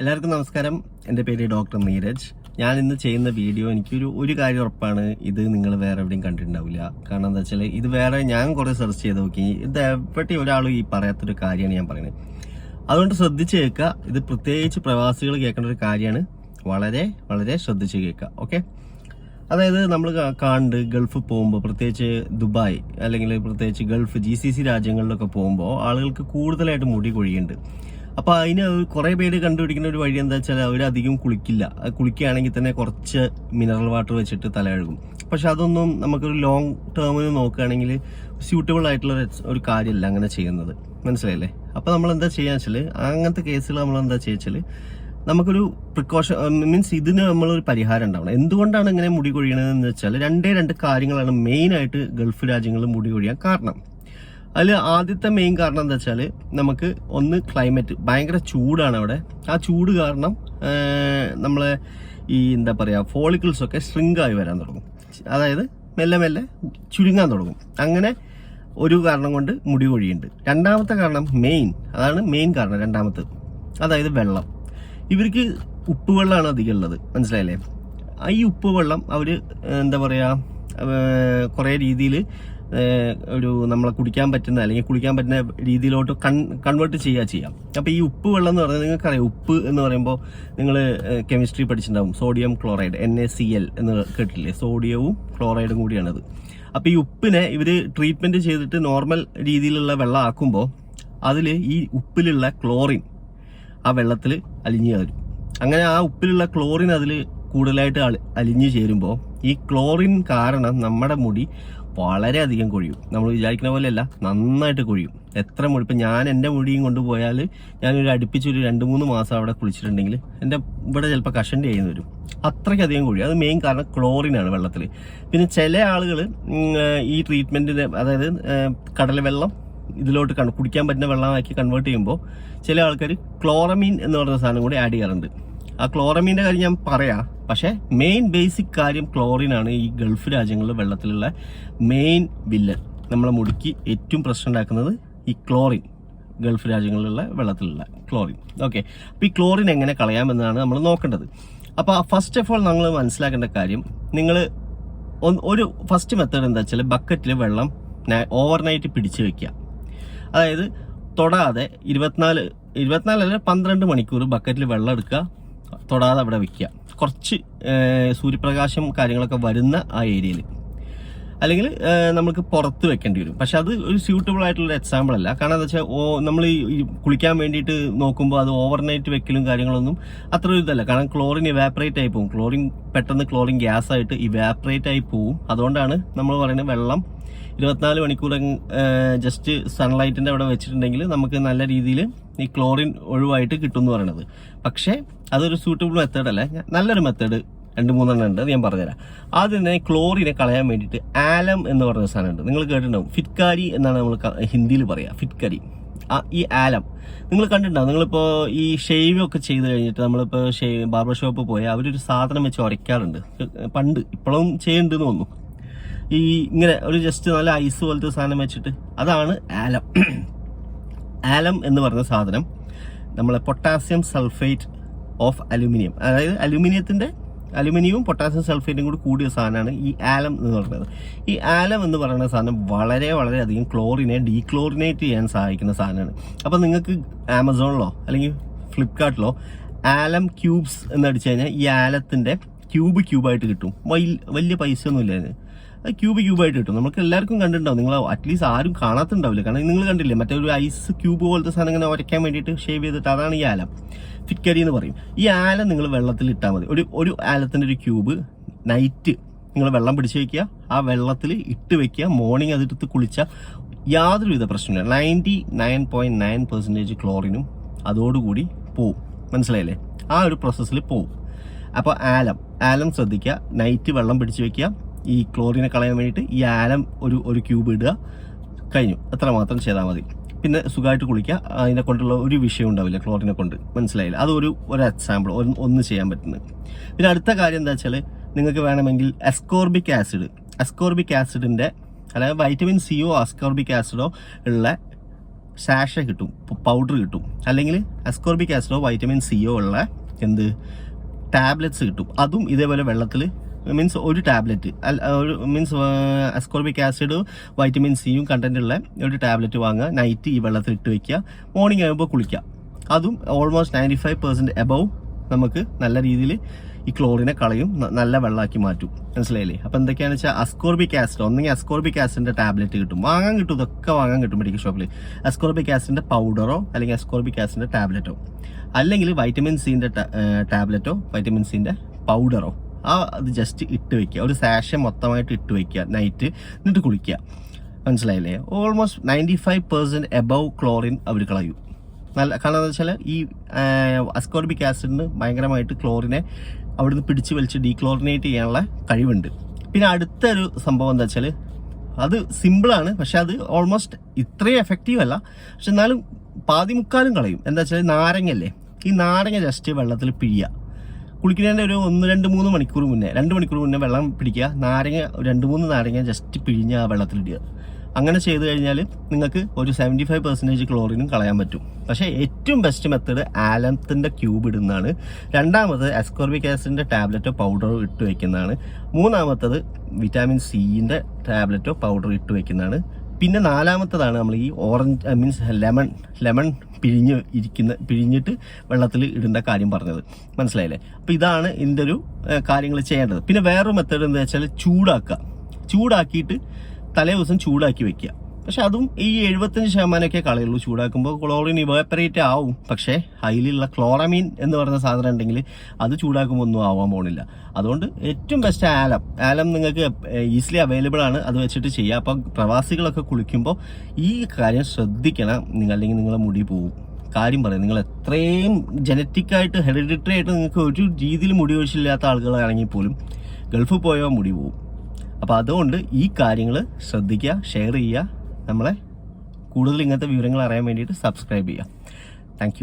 എല്ലാവർക്കും നമസ്കാരം. എന്റെ പേര് ഡോക്ടർ നീരജ്. ഞാൻ ഇന്ന് ചെയ്യുന്ന വീഡിയോ എനിക്കൊരു ഒരു കാര്യം ഉറപ്പാണ്. ഇത് നിങ്ങൾ വേറെ എവിടെയും കണ്ടിട്ടുണ്ടാവില്ല. കാരണം എന്താ വെച്ചാൽ ഇത് വേറെ ഞാൻ കുറേ സെർച്ച് ചെയ്ത് നോക്കി. ഇത് എവിടെയും ഒരാളും ഈ പറയാത്തൊരു കാര്യമാണ് ഞാൻ പറയുന്നത്. അതുകൊണ്ട് ശ്രദ്ധിച്ച് കേൾക്കുക. ഇത് പ്രത്യേകിച്ച് പ്രവാസികൾ കേൾക്കേണ്ട ഒരു കാര്യമാണ്. വളരെ വളരെ ശ്രദ്ധിച്ച് കേൾക്കുക. ഓക്കെ അതായത് നമ്മൾ കാണുന്നുണ്ട് ഗൾഫ് പോകുമ്പോൾ പ്രത്യേകിച്ച് ദുബായ് അല്ലെങ്കിൽ പ്രത്യേകിച്ച് ഗൾഫ് ജി സി സി രാജ്യങ്ങളിലൊക്കെ പോകുമ്പോൾ ആളുകൾക്ക് കൂടുതലായിട്ട് മുടി കൊഴിയുന്നുണ്ട്. അപ്പോൾ അതിന് കുറേ പേര് കണ്ടുപിടിക്കുന്ന ഒരു വഴി എന്താ വെച്ചാൽ അവരധികം കുളിക്കില്ല. കുളിക്കുകയാണെങ്കിൽ തന്നെ കുറച്ച് മിനറൽ വാട്ടർ വെച്ചിട്ട് തല കഴുകും. പക്ഷെ അതൊന്നും നമുക്കൊരു ലോങ് ടേമിന് നോക്കുകയാണെങ്കിൽ സ്യൂട്ടബിൾ ആയിട്ടുള്ള ഒരു- ഒരു കാര്യമല്ല അങ്ങനെ ചെയ്യുന്നത്. മനസ്സിലായില്ലേ? അപ്പോൾ നമ്മൾ എന്താ ചെയ്യാ വെച്ചാൽ അങ്ങനത്തെ കേസുകൾ നമ്മൾ എന്താ ചെയ്യുക നമുക്കൊരു പ്രിക്കോഷൻ മീൻസ് ഇതിന് നമ്മളൊരു പരിഹാരം ഉണ്ടാവണം. എന്തുകൊണ്ടാണ് ഇങ്ങനെ മുടി കൊഴിയണതെന്ന് വെച്ചാൽ രണ്ടേ രണ്ട് കാര്യങ്ങളാണ് മെയിനായിട്ട് ഗൾഫ് രാജ്യങ്ങളിൽ മുടി കൊഴിയാൻ കാരണം. അതിൽ ആദ്യത്തെ മെയിൻ കാരണം എന്താ വെച്ചാൽ നമുക്ക് ഒന്ന് ക്ലൈമറ്റ് ഭയങ്കര ചൂടാണ് അവിടെ. ആ ചൂട് കാരണം നമ്മളെ ഈ എന്താ പറയുക ഫോളിക്കിൾസ് ഒക്കെ shrink ആയി വരാൻ തുടങ്ങും. അതായത് മെല്ലെ മെല്ലെ ചുരുങ്ങാൻ തുടങ്ങും. അങ്ങനെ ഒരു കാരണം കൊണ്ട് മുടി കൊഴിയുണ്ട്. രണ്ടാമത്തെ കാരണം മെയിൻ. അതാണ് മെയിൻ കാരണം രണ്ടാമത്തെ. അതായത് വെള്ളം. ഇവർക്ക് ഉപ്പ് വെള്ളമാണ് അധികം ഉള്ളത്. മനസ്സിലായില്ലേ? ഈ ഉപ്പ് വെള്ളം അവർ എന്താ പറയുക കുറേ രീതിയിൽ ഒരു നമ്മളെ കുടിക്കാൻ പറ്റുന്ന അല്ലെങ്കിൽ കുളിക്കാൻ പറ്റുന്ന രീതിയിലോട്ട് കൺ കൺവേർട്ട് ചെയ്യുക ചെയ്യാം. അപ്പോൾ ഈ ഉപ്പ് വെള്ളം എന്ന് പറയുന്നത് നിങ്ങൾക്കറിയാം ഉപ്പ് എന്ന് പറയുമ്പോൾ നിങ്ങൾ chemistry പഠിച്ചിട്ടുണ്ടാവും. Sodium chloride N A C L എന്ന് കേട്ടില്ലേ സോഡിയവും ക്ലോറൈഡും കൂടിയാണത്. അപ്പോൾ ഈ ഉപ്പിനെ ഇവർ ട്രീറ്റ്മെന്റ് ചെയ്തിട്ട് നോർമൽ രീതിയിലുള്ള വെള്ളം ആക്കുമ്പോൾ അതിൽ ഈ ഉപ്പിലുള്ള ക്ലോറിൻ ആ വെള്ളത്തിൽ അലിഞ്ഞു ചേരും അങ്ങനെ ആ ഉപ്പിലുള്ള ക്ലോറിൻ അതിൽ കൂടുതലായിട്ട് അലിഞ്ഞു ചേരുമ്പോൾ ഈ ക്ലോറിൻ കാരണം നമ്മുടെ മുടി വളരെയധികം കൊഴിയും. നമ്മൾ വിചാരിക്കുന്ന പോലെയല്ല നന്നായിട്ട് കൊഴിയും. എത്ര മുടി ഇപ്പം ഞാൻ എന്റെ മുടിയും കൊണ്ടുപോയാൽ ഞാനൊരു അടുപ്പിച്ചൊരു രണ്ട് മൂന്ന് മാസം അവിടെ കുളിച്ചിട്ടുണ്ടെങ്കിൽ എന്റെ ഇവിടെ ചിലപ്പോൾ കഷണ്ടി ചെയ്യുന്ന വരും. അത്രയ്ക്കധികം കുഴി അത് മെയിൻ കാരണം ക്ലോറിൻ ആണ് വെള്ളത്തിൽ പിന്നെ ചില ആളുകൾ ഈ ട്രീറ്റ്മെന്റിന് അതായത് കടൽ വെള്ളം ഇതിലോട്ട് കുടിക്കാൻ പറ്റുന്ന വെള്ളമാക്കി കൺവേർട്ട് ചെയ്യുമ്പോൾ ചില ആൾക്കാർ ക്ലോറമീൻ എന്ന് പറയുന്ന സാധനം കൂടി ആഡ് ചെയ്യാറുണ്ട്. ആ ക്ലോറമീന്റെ കാര്യം ഞാൻ പറയാം. പക്ഷേ മെയിൻ ബേസിക് കാര്യം ക്ലോറിൻ ആണ് ഈ ഗൾഫ് രാജ്യങ്ങളിൽ വെള്ളത്തിലുള്ള മെയിൻ വില്ലൻ നമ്മളെ മുടിക്ക് ഏറ്റവും പ്രശ്നം ഉണ്ടാക്കുന്നത് ഈ ക്ലോറിൻ. ഗൾഫ് രാജ്യങ്ങളിലുള്ള വെള്ളത്തിലുള്ള ക്ലോറിൻ. ഓക്കെ അപ്പോൾ ഈ ക്ലോറിൻ എങ്ങനെ കളയാമെന്നാണ് നമ്മൾ നോക്കേണ്ടത്. അപ്പോൾ ഫസ്റ്റ് ഓഫ് ഓൾ നമ്മൾ മനസ്സിലാക്കേണ്ട കാര്യം നിങ്ങൾ ഒരു ഫസ്റ്റ് മെത്തേഡ് എന്താ വെച്ചാൽ ബക്കറ്റിൽ വെള്ളം ഓവർനൈറ്റ് പിടിച്ചു വെക്കുക. അതായത് തൊടാതെ ഇരുപത്തിനാല് ഇരുപത്തിനാലല്ല പന്ത്രണ്ട് മണിക്കൂർ ബക്കറ്റിൽ വെള്ളം എടുക്കുക. തൊടാതെ അവിടെ വെക്കുക. കുറച്ച് സൂര്യപ്രകാശം കാര്യങ്ങളൊക്കെ വരുന്ന ആ ഏരിയയിൽ. അല്ലെങ്കിൽ നമുക്ക് പുറത്ത് വെക്കേണ്ടി വരും. പക്ഷെ അത് ഒരു സ്യൂട്ടബിൾ ആയിട്ടുള്ള എക്സാമ്പിൾ അല്ല. കാരണം എന്താ വെച്ചാൽ ഓ നമ്മൾ ഈ കുളിക്കാൻ വേണ്ടിയിട്ട് നോക്കുമ്പോൾ അത് ഓവർനൈറ്റ് വെക്കലും കാര്യങ്ങളൊന്നും അത്ര ഇതല്ല. കാരണം ക്ലോറിൻ ഇവാപ്പറേറ്റ് ആയി പോകും. ക്ലോറിൻ പെട്ടെന്ന് ക്ലോറിൻ ഗ്യാസ് ആയിട്ട് ഇവാപ്പറേറ്റ് ആയി പോവും. അതുകൊണ്ടാണ് നമ്മൾ പറയുന്നത് വെള്ളം ഇരുപത്തിനാല് മണിക്കൂർ ജസ്റ്റ് സൺലൈറ്റിന്റെ അവിടെ വെച്ചിട്ടുണ്ടെങ്കിൽ നമുക്ക് നല്ല രീതിയിൽ ഈ ക്ലോറിൻ ഒഴിവായിട്ട് കിട്ടും എന്ന് പറയുന്നത് പക്ഷേ അതൊരു സൂട്ടബിൾ മെത്തേഡ് അല്ല. നല്ലൊരു മെത്തേഡ് രണ്ട് മൂന്നെണ്ണം ഉണ്ട് ഞാൻ പറഞ്ഞുതരാം. ആദ്യം തന്നെ ക്ലോറിനെ കളയാൻ വേണ്ടിയിട്ട് ആലം എന്ന് പറയുന്ന സാധനമുണ്ട്. നിങ്ങൾ കേട്ടിട്ടുണ്ടാവും. ഫിറ്റ്കാരി എന്നാണ് നമ്മൾ ഹിന്ദിയിൽ പറയുക ഫിറ്റ്കാരി. ആ ഈ ആലം. നിങ്ങൾ കണ്ടിട്ടുണ്ടാവും നിങ്ങളിപ്പോൾ ഈ ഷേവ് ഒക്കെ ചെയ്ത് കഴിഞ്ഞിട്ട് നമ്മളിപ്പോൾ ഷേവ് ബാർബർ ഷോപ്പ് പോയാൽ അവരൊരു സാധനം വെച്ച് ഉരയ്ക്കാറുണ്ട് പണ്ട് ഇപ്പോഴും ചെയ്യുന്നുണ്ടെന്ന് തോന്നുന്നു. ഈ ഇങ്ങനെ ഒരു ജസ്റ്റ് നല്ല ഐസ് പോലത്തെ സാധനം വെച്ചിട്ട് അതാണ് ആലം. ആലം എന്ന് പറഞ്ഞ സാധനം നമ്മളെ പൊട്ടാസ്യം സൾഫേറ്റ് ഓഫ് അലുമിനിയം അതായത് അലുമിനിയത്തിന്റെ അലുമിനിയവും പൊട്ടാസ്യം സൾഫേറ്റും കൂടി കൂടിയ സാധനമാണ് ഈ ആലം എന്ന് പറയുന്നത്. ഈ ആലം എന്ന് പറയുന്ന സാധനം വളരെ വളരെ അധികം ക്ലോറിനെ ഡീക്ലോറിനേറ്റ് ചെയ്യാൻ സഹായിക്കുന്ന സാധനമാണ്. അപ്പോൾ നിങ്ങൾക്ക് ആമസോണിലോ അല്ലെങ്കിൽ ഫ്ലിപ്കാർട്ടിലോ ആലം ക്യൂബ്സ് എന്ന് അടിച്ചു കഴിഞ്ഞാൽ ഈ ആലത്തിന്റെ ക്യൂബ് ക്യൂബായിട്ട് കിട്ടും. വലിയ പൈസ ഒന്നുമില്ല അത് ക്യൂബ് ക്യൂബായിട്ട് കിട്ടും. നമുക്ക് എല്ലാവർക്കും കണ്ടിട്ടുണ്ടാവും. നിങ്ങൾ അറ്റ്ലീസ്റ്റ് ആരും കാണാത്തുണ്ടാവില്ല. കാരണം നിങ്ങൾ കണ്ടില്ലേ? മറ്റേ ഒരു ഐസ് ക്യൂബ് പോലത്തെ സാധനം ഇങ്ങനെ ഉരയ്ക്കാൻ വേണ്ടിയിട്ട് ഷേവ് ചെയ്തിട്ട് അതാണ് ഈ ആലം. ഫിറ്റ്കരി എന്ന് പറയും. ഈ ആലം നിങ്ങൾ വെള്ളത്തിൽ ഇട്ടാൽ മതി. ഒരു ഒരു ആലത്തിന്റെ ഒരു ക്യൂബ് നൈറ്റ് നിങ്ങൾ വെള്ളം പിടിച്ച് വെക്കുക. ആ വെള്ളത്തിൽ ഇട്ട് വെക്കുക. മോർണിംഗ് അതെടുത്ത് കുളിച്ചാൽ യാതൊരുവിധ പ്രശ്നമില്ല ninety nine point nine percentage ക്ലോറിനും അതോടുകൂടി പോവും. മനസ്സിലായില്ലേ? ആ ഒരു പ്രോസസ്സിൽ പോവും. അപ്പോൾ ആലം. ആലം ശ്രദ്ധിക്കുക. നൈറ്റ് വെള്ളം പിടിച്ച് വെക്കുക. ഈ ക്ലോറിനെ കളയാൻ വേണ്ടിയിട്ട് ഈ ആലം ഒരു ഒരു ക്യൂബ് ഇടുക. കഴിഞ്ഞു. അത്ര മാത്രം ചെയ്താൽ മതി. പിന്നെ സുഖമായിട്ട് കുളിക്കുക. അതിനെ കൊണ്ടുള്ള ഒരു വിഷയം ഉണ്ടാവില്ല ക്ലോറിനെ കൊണ്ട്. മനസ്സിലായില്ല. അതൊരു ഒരു എക്സാമ്പിൾ ഒന്ന് ചെയ്യാൻ പറ്റുന്നത്. പിന്നെ അടുത്ത കാര്യം എന്താ വെച്ചാൽ നിങ്ങൾക്ക് വേണമെങ്കിൽ എസ്കോർബിക് ആസിഡ് എസ്കോർബിക് ആസിഡിന്റെ അതായത് വൈറ്റമിൻ സിയോ അസ്കോർബിക് ആസിഡോ ഉള്ള സാഷ കിട്ടും പൗഡർ കിട്ടും. അല്ലെങ്കിൽ അസ്കോർബിക് ആസിഡോ വൈറ്റമിൻ സിയോ ഉള്ള എന്ത്? ടാബ്ലറ്റ്സ് കിട്ടും. അതും ഇതേപോലെ വെള്ളത്തിൽ മീൻസ് ഒരു ടാബ്ലറ്റ് ഒരു മീൻസ് അസ്കോർബിക് ആസിഡ് വൈറ്റമിൻ സിയും ഉള്ള ഒരു ടാബ്ലറ്റ് വാങ്ങുക. നൈറ്റ് ഈ വെള്ളത്തിൽ ഇട്ട് വയ്ക്കുക മോർണിംഗ് ആകുമ്പോൾ കുളിക്കുക. അതും almost ninety five percent above നമുക്ക് നല്ല രീതിയിൽ ഈ ക്ലോറിനെ കളയും. നല്ല വെള്ളമാക്കി മാറ്റും. മനസ്സിലായില്ലേ? അപ്പം എന്തൊക്കെയാണെന്ന് വെച്ചാൽ അസ്കോർബിക് ആസിഡ് ഒന്നെങ്കിൽ അസ്കോർബിക് ആസിഡിന്റെ ടാബ്ലറ്റ് കിട്ടും. വാങ്ങാൻ കിട്ടും. ഇതൊക്കെ വാങ്ങാൻ കിട്ടും മെഡിക്കൽ ഷോപ്പിൽ അസ്കോർബിക് ആസിഡിന്റെ പൗഡറോ അല്ലെങ്കിൽ അസ്കോർബിക് ആസിഡിന്റെ ടാബ്ലറ്റോ അല്ലെങ്കിൽ വൈറ്റമിൻ സിന്റെ ടാബ്ലറ്റോ വൈറ്റമിൻ സിന്റെ പൗഡറോ ആ അത് ജസ്റ്റ് ഇട്ട് വെക്കുക. ഒരു സാഷ മൊത്തമായിട്ട് ഇട്ട് വെക്കുക. നൈറ്റ് എന്നിട്ട് കുളിക്കുക. മനസ്സിലായില്ലേ? Almost ninety five percent above chlorine അവർ കളയും. നല്ല കാരണം എന്താ വെച്ചാൽ ഈ അസ്കോർബിക് ആസിഡിന് ഭയങ്കരമായിട്ട് ക്ലോറിനെ അവിടുന്ന് പിടിച്ച് വലിച്ച് ഡീക്ലോറിനേറ്റ് ചെയ്യാനുള്ള കഴിവുണ്ട്. പിന്നെ അടുത്തൊരു സംഭവം എന്താ വെച്ചാൽ അത് സിമ്പിളാണ് പക്ഷെ അത് ഓൾമോസ്റ്റ് ഇത്രയും എഫക്റ്റീവ് അല്ല. പക്ഷെ എന്നാലും പാതിമുക്കാലും കളയും. എന്താ വെച്ചാൽ നാരങ്ങല്ലേ ഈ നാരങ്ങ ജസ്റ്റ് വെള്ളത്തിൽ പിഴിയുക. കുളിക്കുന്നതിന്റെ ഒരു ഒന്ന് രണ്ട് മൂന്ന് മണിക്കൂർ മുന്നേ രണ്ട് മണിക്കൂർ മുന്നേ വെള്ളം പിടിക്കുക. നാരങ്ങ രണ്ട് മൂന്ന് നാരങ്ങ ജസ്റ്റ് പിഴിഞ്ഞ് ആ വെള്ളത്തിലിടുക അങ്ങനെ ചെയ്തു കഴിഞ്ഞാൽ നിങ്ങൾക്ക് ഒരു സെവന്റി ഫൈവ് പെർസെന്റേജ് ക്ലോറിനും കളയാൻ പറ്റും. പക്ഷേ ഏറ്റവും ബെസ്റ്റ് മെത്തേഡ് ആലത്തിന്റെ ക്യൂബ് ഇടുന്നതാണ്. രണ്ടാമത് അസ്കോർബിക് ആസിഡിന്റെ ടാബ്ലറ്റോ പൗഡറോ ഇട്ട് വയ്ക്കുന്നതാണ് മൂന്നാമത്തത് വിറ്റാമിൻ സിന്റെ ടാബ്ലറ്റോ പൗഡറോ ഇട്ട് വെക്കുന്നതാണ്. പിന്നെ നാലാമത്തതാണ് നമ്മൾ ഈ ഓറഞ്ച് മീൻസ് ലെമൺ ലെമൺ പിഴിഞ്ഞ് ഇരിക്കുന്ന പിഴിഞ്ഞിട്ട് വെള്ളത്തിൽ ഇടേണ്ട കാര്യം പറഞ്ഞത്. മനസ്സിലായില്ലേ? അപ്പോൾ ഇതാണ് ഇതിന്റെ ഒരു കാര്യങ്ങൾ ചെയ്യേണ്ടത്. പിന്നെ വേറൊരു മെത്തേഡ് എന്താ വെച്ചാൽ ചൂടാക്കുക. ചൂടാക്കിയിട്ട് തലേ ദിവസം ചൂടാക്കി വെക്കുക. പക്ഷെ അതും ഈ എഴുപത്തഞ്ച് ശതമാനമൊക്കെ കളയുള്ളൂ. ചൂടാക്കുമ്പോൾ ക്ലോറിൻ ഇവാപ്പറേറ്റ് ആവും. പക്ഷേ അതിലുള്ള ക്ലോറമീൻ എന്ന് പറയുന്ന സാധനം ഉണ്ടെങ്കിൽ അത് ചൂടാക്കുമ്പോൾ ഒന്നും ആവാൻ പോകുന്നില്ല അതുകൊണ്ട് ഏറ്റവും ബെസ്റ്റ് ആലം. ആലം നിങ്ങൾക്ക് ഈസിലി അവൈലബിൾ ആണ്. അത് വെച്ചിട്ട് ചെയ്യുക അപ്പം പ്രവാസികളൊക്കെ കുളിക്കുമ്പോൾ ഈ കാര്യം ശ്രദ്ധിക്കണം. നിങ്ങൾ അല്ലെങ്കിൽ നിങ്ങളെ മുടി പോവും. കാര്യം പറയാം. നിങ്ങൾ എത്രയും ജനറ്റിക്കായിട്ട് ഹെറിഡിറ്ററി ആയിട്ട് നിങ്ങൾക്ക് ഒരു രീതിയിൽ മുടി ഒഴിച്ചില്ലാത്ത ആളുകളാണെങ്കിൽ പോലും ഗൾഫിൽ പോയാൽ മുടി പോവും. അപ്പോൾ അതുകൊണ്ട് ഈ കാര്യങ്ങൾ ശ്രദ്ധിക്കുക ഷെയർ ചെയ്യുക. നമ്മളെ കൂടുതൽ ഇങ്ങനത്തെ വിവരങ്ങൾ അറിയാൻ വേണ്ടിയിട്ട് സബ്സ്ക്രൈബ് ചെയ്യാം താങ്ക്